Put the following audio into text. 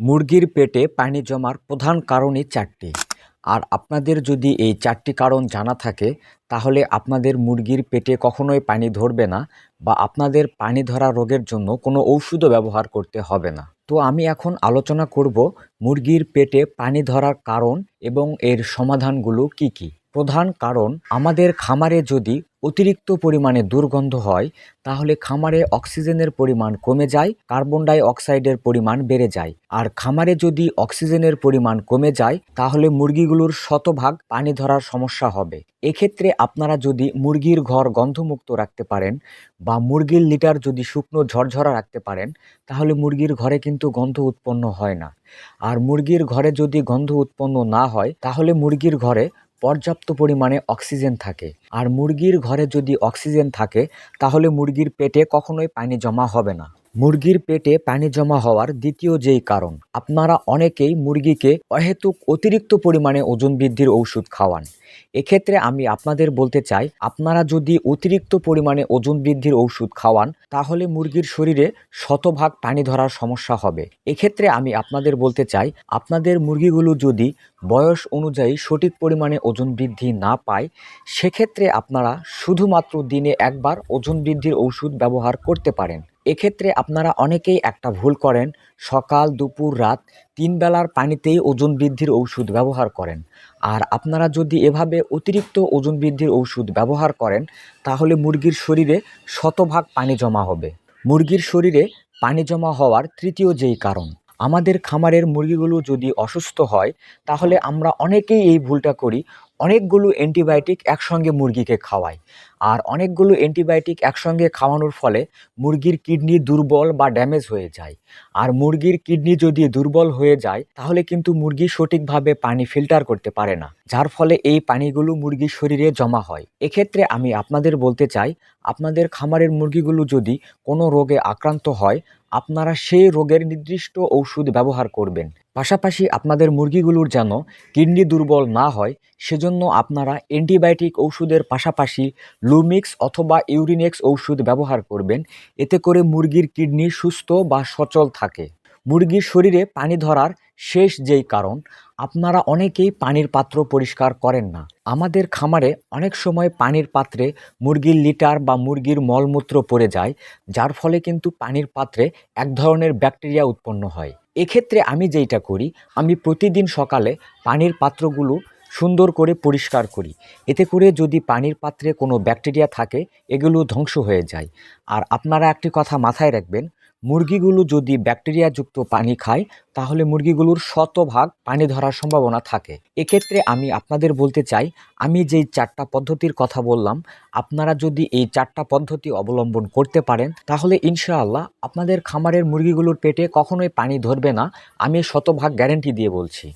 মুরগির পেটে পানি জমার প্রধান কারণই চারটি। আর আপনাদের যদি এই চারটি কারণ জানা থাকে, তাহলে আপনাদের মুরগির পেটে কখনোই পানি ধরবে না বা আপনাদের পানি ধরা রোগের জন্য কোনো ঔষধও ব্যবহার করতে হবে না। তো আমি এখন আলোচনা করব মুরগির পেটে পানি ধরার কারণ এবং এর সমাধানগুলো কি কি? প্রধান কারণ, আমাদের খামারে যদি অতিরিক্ত পরিমাণে দুর্গন্ধ হয়, তাহলে খামারে অক্সিজেনের পরিমাণ কমে যায়, কার্বন ডাই অক্সাইডের পরিমাণ বেড়ে যায়। আর খামারে যদি অক্সিজেনের পরিমাণ কমে যায়, তাহলে মুরগিগুলোর শতভাগ পানি ধরার সমস্যা হবে। এক্ষেত্রে আপনারা যদি মুরগির ঘর গন্ধমুক্ত রাখতে পারেন বা মুরগির লিটার যদি শুকনো ঝরঝরা রাখতে পারেন, তাহলে মুরগির ঘরে কিন্তু গন্ধ উৎপন্ন হয় না। আর মুরগির ঘরে যদি গন্ধ উৎপন্ন না হয়, তাহলে মুরগির ঘরে পর্যাপ্ত পরিমাণে অক্সিজেন থাকে। আর মুরগির ঘরে যদি অক্সিজেন থাকে, তাহলে মুরগির পেটে কখনোই পানি জমা হবে না। মুরগির পেটে পানি জমা হওয়ার দ্বিতীয় যেই কারণ, আপনারা অনেকেই মুরগিকে অহেতুক অতিরিক্ত পরিমাণে ওজন বৃদ্ধির ঔষধ খাওয়ান। এক্ষেত্রে আমি আপনাদের বলতে চাই, আপনারা যদি অতিরিক্ত পরিমাণে ওজন বৃদ্ধির ঔষধ খাওয়ান, তাহলে মুরগির শরীরে শতভাগ পানি ধরার সমস্যা হবে। এক্ষেত্রে আমি আপনাদের বলতে চাই, আপনাদের মুরগিগুলো যদি বয়স অনুযায়ী সঠিক পরিমাণে ওজন বৃদ্ধি না পায়, সেক্ষেত্রে আপনারা শুধুমাত্র দিনে একবার ওজন বৃদ্ধির ঔষধ ব্যবহার করতে পারেন। এক্ষেত্রে আপনারা অনেকেই একটা ভুল করেন। সকাল, দুপুর, রাত তিন বেলার পানিতেই ওজন বৃদ্ধির ঔষধ ব্যবহার করেন। আর আপনারা যদি এভাবে অতিরিক্ত ওজন বৃদ্ধির ঔষধ ব্যবহার করেন, তাহলে মুরগির শরীরে শতভাগ পানি জমা হবে। মুরগির শরীরে পানি জমা হওয়ার তৃতীয় যেই কারণ, আমাদের খামারের মুরগিগুলো যদি অসুস্থ হয়, তাহলে আমরা অনেকেই এই ভুলটা করি। অনেকগুলো অ্যান্টিবায়োটিক একসঙ্গে মুরগিকে খাওয়াই আর অনেকগুলো অ্যান্টিবায়োটিক একসঙ্গে খাওয়ানোর ফলে মুরগির কিডনি দুর্বল বা ড্যামেজ হয়ে যায়। আর মুরগির কিডনি যদি দুর্বল হয়ে যায়, তাহলে কিন্তু মুরগি সঠিকভাবে পানি ফিল্টার করতে পারে না, যার ফলে এই পানিগুলো মুরগির শরীরে জমা হয়। এক্ষেত্রে আমি আপনাদের বলতে চাই, আপনাদের খামারের মুরগিগুলো যদি কোনো রোগে আক্রান্ত হয় আপনারা সেই রোগের নির্দিষ্ট ঔষধ ব্যবহার করবেন। পাশাপাশি আপনাদের মুরগিগুলোর যেন কিডনি দুর্বল না হয়, সেজন্য আপনারা অ্যান্টিবায়োটিক ওষুধের পাশাপাশি লুমিক্স অথবা ইউরিনেক্স ওষুধ ব্যবহার করবেন। এতে করে মুরগির কিডনি সুস্থ বা সচল থাকে। মুরগির শরীরে পানি ধরার শেষ যেই কারণ, আপনারা অনেকেই পানির পাত্র পরিষ্কার করেন না। আমাদের খামারে অনেক সময় পানির পাত্রে মুরগির লিটার বা মুরগির মলমূত্র পড়ে যায়, যার ফলে কিন্তু পানির পাত্রে এক ধরনের ব্যাকটেরিয়া উৎপন্ন হয়। এক্ষেত্রে আমি যেইটা করি, আমি প্রতিদিন সকালে পানির পাত্রগুলো সুন্দর করে পরিষ্কার করি। এতে করে যদি পানির পাত্রে কোনো ব্যাকটেরিয়া থাকে, এগুলো ধ্বংস হয়ে যায়। আর আপনারা একটি কথা মাথায় রাখবেন মুরগিগুলো যদি ব্যাকটেরিয়াযুক্ত পানি খায়, তাহলে মুরগিগুলোর শতভাগ পানি ধরার সম্ভাবনা থাকে। এক্ষেত্রে আমি আপনাদের বলতে চাই, আমি যেই চারটা পদ্ধতির কথা বললাম, আপনারা যদি এই চারটা পদ্ধতি অবলম্বন করতে পারেন, তাহলে ইনশাআল্লাহ আপনাদের খামারের মুরগিগুলোর পেটে কখনোই পানি ধরবে না, আমি শতভাগ গ্যারেন্টি দিয়ে বলছি।